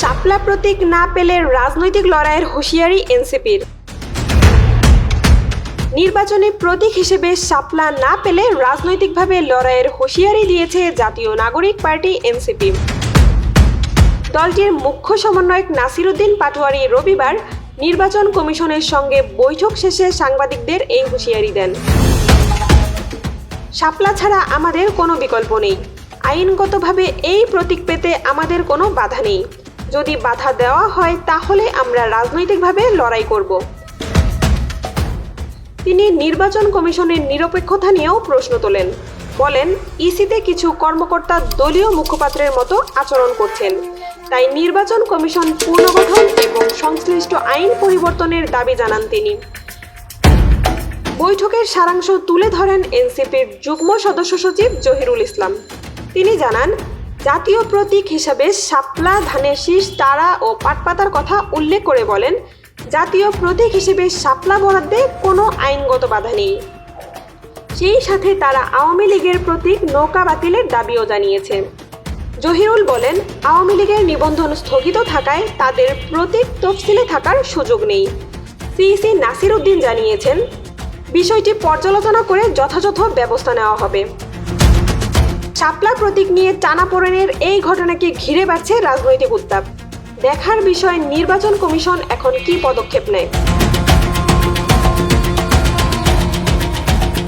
শাপলা প্রতীক না পেলে রাজনৈতিক লড়াইয়ের হুঁশিয়ারি এনসিপির। নির্বাচনী প্রতীক হিসেবে শাপলা না পেলে রাজনৈতিকভাবে লড়াইয়ের হুঁশিয়ারি দিয়েছে জাতীয় নাগরিক পার্টি এনসিপি। দলটির মুখ্য সমন্বয়ক নাসিরুদ্দিন পাটোয়ারি রবিবার নির্বাচন কমিশনের সঙ্গে বৈঠক শেষে সাংবাদিকদের এই হুঁশিয়ারি দেন। শাপলা ছাড়া আমাদের কোনো বিকল্প নেই। আইনগতভাবে এই প্রতীক পেতে আমাদের কোনো বাধা নেই। যদি বাধা দেওয়া হয়, তাহলে আমরা রাজনৈতিকভাবে লড়াই করব। তিনি নির্বাচন কমিশনের নিরপেক্ষতা নিয়েও প্রশ্ন তোলেন। বলেন, ইসিতে কিছু কর্মকর্তা দলীয় মুখপাত্রের মতো আচরণ করছেন। তাই নির্বাচন কমিশন পুনর্গঠন এবং সংশ্লিষ্ট আইন পরিবর্তনের দাবি জানান তিনি। বৈঠকের সারাংশ তুলে ধরেন এনসিপির যুগ্ম সদস্য সচিব জহিরুল ইসলাম। তিনি জানান জাতীয় প্রতীক হিসাবে শাপলা, ধানের শীষ, তারা ও পাটপাতার কথা উল্লেখ করে বলেন, জাতীয় প্রতীক হিসেবে শাপলা বরাদ্দে কোনো আইনগত বাধা নেই। সেই সাথে তারা আওয়ামী লীগের প্রতীক নৌকা বাতিলের দাবিও জানিয়েছে। জহিরুল বলেন, আওয়ামী লীগের নিবন্ধন স্থগিত থাকায় তাদের প্রতীক তফসিলে থাকার সুযোগ নেই। সিইসি নাসির উদ্দিন জানিয়েছেন, বিষয়টি পর্যালোচনা করে যথাযথ ব্যবস্থা নেওয়া হবে। শাপলা প্রতীক নিয়ে টানাপোড়েনের এই ঘটনাকে ঘিরে বাড়ছে রাজনৈতিক উত্তাপ। দেখার বিষয় নির্বাচন কমিশন এখন কি পদক্ষেপ নেয়?